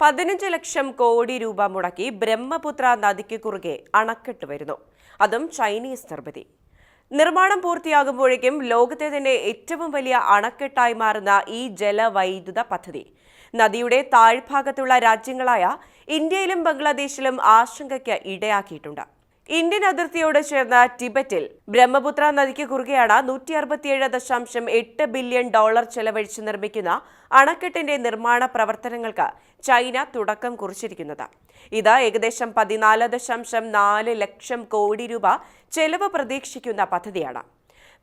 പതിനഞ്ച് ലക്ഷം കോടി രൂപ മുടക്കി ബ്രഹ്മപുത്ര നദിക്ക് കുറുകെ അണക്കെട്ട് വരുന്നു. അതും ചൈനീസ് നിർമ്മിതി. നിർമ്മാണം പൂർത്തിയാകുമ്പോഴേക്കും ലോകത്തെ തന്നെ ഏറ്റവും വലിയ അണക്കെട്ടായി മാറുന്ന ഈ ജലവൈദ്യുത പദ്ധതി. നദിയുടെ താഴ്ഭാഗത്തുള്ള രാജ്യങ്ങളായ ഇന്ത്യയിലും ബംഗ്ലാദേശിലും ആശങ്കയ്ക്ക് ഇടയാക്കിയിട്ടുണ്ട്. ഇന്ത്യൻ അതിർത്തിയോട് ചേർന്ന ടിബറ്റിൽ ബ്രഹ്മപുത്ര നദിക്ക് കുറുകെയാണ് നൂറ്റി അറുപത്തിയേഴ് ദശാംശം എട്ട് ബില്യൺ ഡോളർ ചെലവഴിച്ച് നിർമ്മിക്കുന്ന അണക്കെട്ടിന്റെ നിർമ്മാണ പ്രവർത്തനങ്ങൾക്ക് ചൈന തുടക്കം കുറിച്ചിരിക്കുന്നത്. ഇത് ഏകദേശം പതിനാല് ദശാംശം നാല് ലക്ഷം കോടി രൂപ ചെലവ് പ്രതീക്ഷിക്കുന്ന പദ്ധതിയാണ്.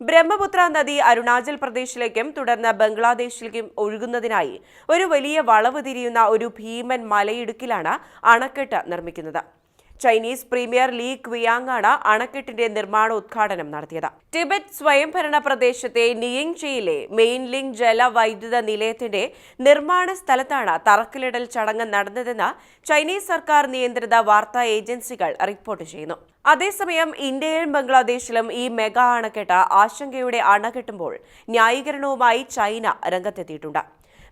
ബ്രഹ്മപുത്ര നദി അരുണാചൽ പ്രദേശിലേക്കും തുടർന്ന് ബംഗ്ലാദേശിലേക്കും ഒഴുകുന്നതിനായി ഒരു വലിയ വളവ് തിരിയുന്ന ഒരു ഭീമൻ മലയിടുക്കിലാണ് അണക്കെട്ട് നിർമ്മിക്കുന്നത്. ചൈനീസ് പ്രീമിയർ ലീ ക്വിയാങ്ങാണ് അണക്കെട്ടിന്റെ നിർമ്മാണ നിർമ്മാണോദ്ഘാടനം നടത്തിയത്. ടിബറ്റ് സ്വയംഭരണ പ്രദേശത്തെ നിയിങ്ചിയിലെ മെയിൻലിംഗ് ജലവൈദ്യുത നിലയത്തിന്റെ നിർമ്മാണ സ്ഥലത്താണ് തറക്കല്ലിടൽ ചടങ്ങ് നടന്നതെന്ന് ചൈനീസ് സർക്കാർ നിയന്ത്രിത വാർത്താ ഏജൻസികൾ റിപ്പോർട്ട് ചെയ്യുന്നു. അതേസമയം ഇന്ത്യയിലും ബംഗ്ലാദേശിലും ഈ മെഗാ അണക്കെട്ട് ആശങ്കയുടെ അണകെട്ടുമ്പോൾ ന്യായീകരണവുമായി ചൈന രംഗത്തെത്തിയിട്ടുണ്ട്.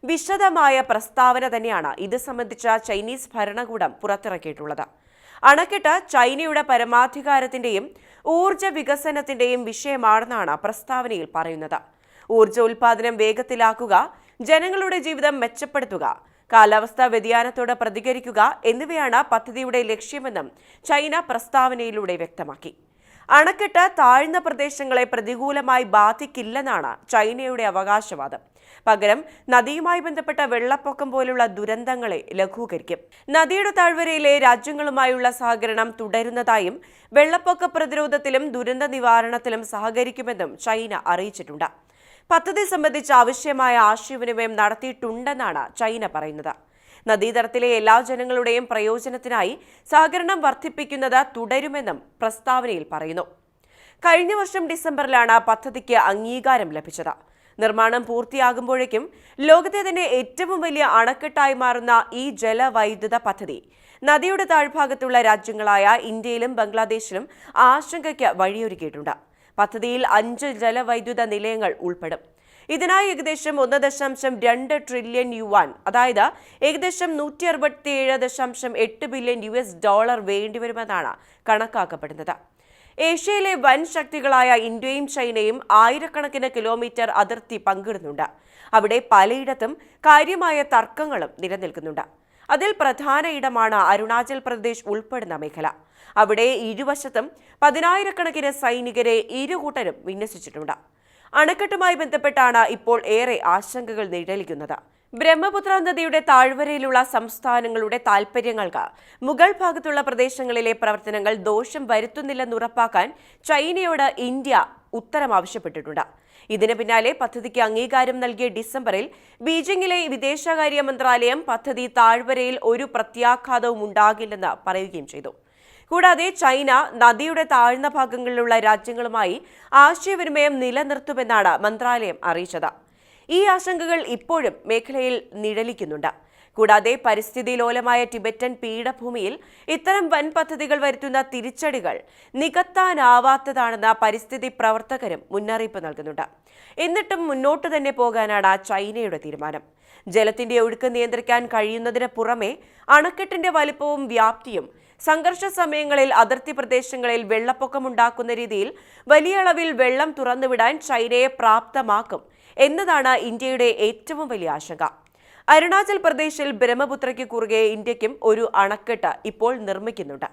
വിശദമായ പ്രസ്താവന തന്നെയാണ് ഇത് സംബന്ധിച്ച ചൈനീസ് ഭരണകൂടം പുറത്തിറക്കിയിട്ടുള്ളത്. അണക്കെട്ട് ചൈനയുടെ പരമാധികാരത്തിന്റെയും ഊർജ വികസനത്തിന്റെയും വിഷയമാണെന്നാണ് പ്രസ്താവനയിൽ പറയുന്നത്. ഊർജ ഉൽപാദനം വേഗത്തിലാക്കുക ജനങ്ങളുടെ ജീവിതം മെച്ചപ്പെടുത്തുക കാലാവസ്ഥാ വ്യതിയാനത്തോട് പ്രതികരിക്കുക എന്നിവയാണ് പദ്ധതിയുടെ ലക്ഷ്യമെന്നും ചൈന പ്രസ്താവനയിലൂടെ വ്യക്തമാക്കി. അണക്കെട്ട് താഴ്ന്ന പ്രദേശങ്ങളെ പ്രതികൂലമായി ബാധിക്കില്ലെന്നാണ് ചൈനയുടെ അവകാശവാദം. പകരം നദിയുമായി ബന്ധപ്പെട്ട വെള്ളപ്പൊക്കം പോലുള്ള ദുരന്തങ്ങളെ ലഘൂകരിക്കും. നദിയുടെ താഴ്വരയിലെ രാജ്യങ്ങളുമായുള്ള സഹകരണം തുടരുന്നതായും വെള്ളപ്പൊക്ക പ്രതിരോധത്തിലും ദുരന്ത നിവാരണത്തിലും സഹകരിക്കുമെന്നും ചൈന അറിയിച്ചിട്ടുണ്ട്. പദ്ധതി സംബന്ധിച്ച് ആവശ്യമായ ആശയവിനിമയം നടത്തിയിട്ടുണ്ടെന്നാണ് ചൈന പറയുന്നത്. നദീതടത്തിലെ എല്ലാ ജനങ്ങളുടെയും പ്രയോജനത്തിനായി സഹകരണം വർദ്ധിപ്പിക്കുന്നത് തുടരുമെന്നും പ്രസ്താവനയിൽ പറയുന്നു. കഴിഞ്ഞ വർഷം ഡിസംബറിലാണ് പദ്ധതിക്ക് അംഗീകാരം ലഭിച്ചത്. നിർമ്മാണം പൂർത്തിയാകുമ്പോഴേക്കും ലോകത്തെ തന്നെ ഏറ്റവും വലിയ അണക്കെട്ടായി മാറുന്ന ഈ ജലവൈദ്യുത പദ്ധതി നദിയുടെ താഴ്ഭാഗത്തുള്ള രാജ്യങ്ങളായ ഇന്ത്യയിലും ബംഗ്ലാദേശിലും ആശങ്കയ്ക്ക് വഴിയൊരുക്കിയിട്ടുണ്ട്. പദ്ധതിയിൽ അഞ്ച് ജലവൈദ്യുത നിലയങ്ങൾ ഉൾപ്പെടും. ഇതിനായി ഏകദേശം ഒന്ന് ദശാംശം രണ്ട് ട്രില്യൺ യുവാൻ അതായത് ഏകദേശം നൂറ്റി അറുപത്തിയേഴ് ദശാംശം എട്ട് ബില്യൺ യു എസ് ഡോളർ വേണ്ടിവരുമെന്നാണ് കണക്കാക്കപ്പെടുന്നത്. ഏഷ്യയിലെ വൻ ശക്തികളായ ഇന്ത്യയും ചൈനയും ആയിരക്കണക്കിന് കിലോമീറ്റർ അതിർത്തി പങ്കിടുന്നുണ്ട്. അവിടെ പലയിടത്തും കാര്യമായ തർക്കങ്ങളും നിലനിൽക്കുന്നുണ്ട്. അതിൽ പ്രധാന ഇടമാണ് അരുണാചൽ പ്രദേശ് ഉൾപ്പെടുന്ന മേഖല. അവിടെ ഇരുവശത്തും പതിനായിരക്കണക്കിന് സൈനികരെ ഇരുകൂട്ടരും വിന്യസിച്ചിട്ടുണ്ട്. അണക്കെട്ടുമായി ബന്ധപ്പെട്ടാണ് ഇപ്പോൾ ഏറെ ആശങ്കകൾ നിഴലിക്കുന്നത്. ബ്രഹ്മപുത്ര നദിയുടെ താഴ്വരയിലുള്ള സംസ്ഥാനങ്ങളുടെ താൽപര്യങ്ങൾക്ക് മുഗൾ ഭാഗത്തുള്ള പ്രദേശങ്ങളിലെ പ്രവർത്തനങ്ങൾ ദോഷം വരുത്തുന്നില്ലെന്ന് ഉറപ്പാക്കാൻ ചൈനയോട് ഇന്ത്യ ഉത്തരം ആവശ്യപ്പെട്ടിട്ടുണ്ട്. ഇതിന് പിന്നാലെ പദ്ധതിക്ക് അംഗീകാരം നൽകിയ ഡിസംബറിൽ ബീജിംഗിലെ വിദേശകാര്യ മന്ത്രാലയം പദ്ധതി താഴ്വരയിൽ ഒരു പ്രത്യാഘാതവും ഉണ്ടാകില്ലെന്ന് പറയുകയും ചെയ്തു. കൂടാതെ ചൈന നദിയുടെ താഴ്ന്ന ഭാഗങ്ങളിലുള്ള രാജ്യങ്ങളുമായി ആശയവിനിമയം നിലനിർത്തുമെന്നാണ് മന്ത്രാലയം അറിയിച്ചത്. ഈ ആശങ്കകൾ ഇപ്പോഴും മേഖലയിൽ നിഴലിക്കുന്നുണ്ട്. കൂടാതെ പരിസ്ഥിതി ലോലമായ ടിബറ്റൻ പീഠഭൂമിയിൽ ഇത്തരം വൻ പദ്ധതികൾ വരുത്തുന്ന തിരിച്ചടികൾ നികത്താനാവാത്തതാണെന്ന പരിസ്ഥിതി പ്രവർത്തകരും മുന്നറിയിപ്പ് നൽകുന്നുണ്ട്. എന്നിട്ടും മുന്നോട്ട് തന്നെ പോകാനാണ് ചൈനയുടെ തീരുമാനം. ജലത്തിന്റെ ഒഴുക്ക് നിയന്ത്രിക്കാൻ കഴിയുന്നതിന് പുറമെ അണക്കെട്ടിന്റെ വലിപ്പവും വ്യാപ്തിയും സംഘർഷ സമയങ്ങളിൽ അതിർത്തി പ്രദേശങ്ങളിൽ വെള്ളപ്പൊക്കമുണ്ടാക്കുന്ന രീതിയിൽ വലിയ അളവിൽ വെള്ളം തുറന്നുവിടാൻ ചൈനയെ പ്രാപ്തമാക്കും എന്നതാണ് ഇന്ത്യയുടെ ഏറ്റവും വലിയ ആശങ്ക. അരുണാചൽ പ്രദേശിൽ ബ്രഹ്മപുത്രയ്ക്ക് കുറുകെ ഇന്ത്യക്കും ഒരു അണക്കെട്ട് ഇപ്പോൾ നിർമ്മിക്കുന്നുണ്ട്.